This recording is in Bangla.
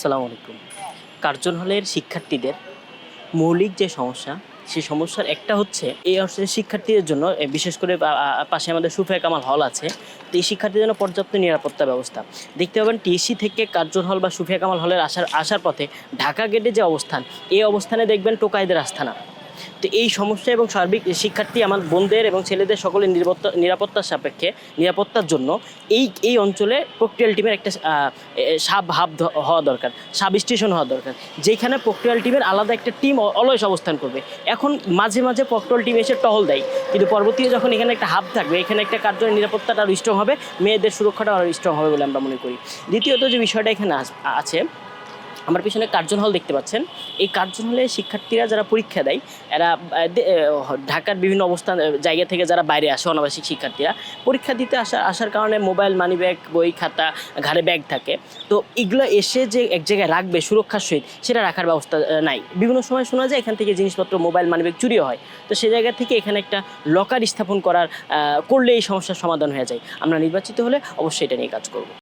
আসসালামু আলাইকুম। কার্জন হলের শিক্ষার্থীদের মৌলিক যে সমস্যা, সেই সমস্যার একটা হচ্ছে এই অংশের শিক্ষার্থীদের জন্য বিশেষ করে পাশে আমাদের সুফিয়া কামাল হল আছে, তো এই শিক্ষার্থীদের জন্য পর্যাপ্ত নিরাপত্তা ব্যবস্থা। দেখতে পাবেন টিএসসি থেকে কার্জন হল বা সুফিয়া কামাল হলের আসার আসার পথে ঢাকা গেটে যে অবস্থান, এই অবস্থানে দেখবেন টোকাইদের আস্থানা। তো এই সমস্যা এবং সার্বিক শিক্ষার্থী আমার বোনদের এবং ছেলেদের সকলের নিরাপত্তা, নিরাপত্তার সাপেক্ষে, নিরাপত্তার জন্য এই এই অঞ্চলে প্রক্রিয়াল টিমের একটা সাব হাব হওয়া দরকার, সাব স্টেশন হওয়া দরকার, যেখানে প্রক্রিয়াল টিমের আলাদা একটা টিম অলয়স অবস্থান করবে। এখন মাঝে মাঝে প্রক্রিয়াল টিম এসে টহল দেয়, কিন্তু পরবর্তীতে যখন এখানে একটা হাব থাকবে, এখানে একটা কার্যের নিরাপত্তাটা আরও স্ট্রং হবে, মেয়েদের সুরক্ষাটা আরও স্ট্রং হবে বলে আমরা মনে করি। দ্বিতীয়ত যে বিষয়টা এখানে আছে আমার পিছনে কার্জন হল দেখতে পাচ্ছেন। এই কার্জন হলে শিক্ষার্থীরা যারা পরীক্ষা দেয়, এরা ঢাকার বিভিন্ন অবস্থান জায়গা থেকে যারা বাইরে আসে অনাবাসিক শিক্ষার্থীরা, পরীক্ষা দিতে আসা, আসার কারণে মোবাইল মানি ব্যাগ বই, খাতা, ঘাড়ে ব্যাগ থাকে। তো এগুলো এসে যে এক জায়গায় রাখবে সুরক্ষার সহিত, সেটা রাখার ব্যবস্থা নাই। বিভিন্ন সময় শোনা যায়, এখান থেকে জিনিসপত্র, মোবাইল মানি ব্যাগ চুরিও হয়। তো সে জায়গা থেকে এখানে একটা লকার স্থাপন করার করলে এই সমস্যার সমাধান হয়ে যায়। আমরা নির্বাচিত হলে অবশ্যই এটা নিয়ে কাজ করব।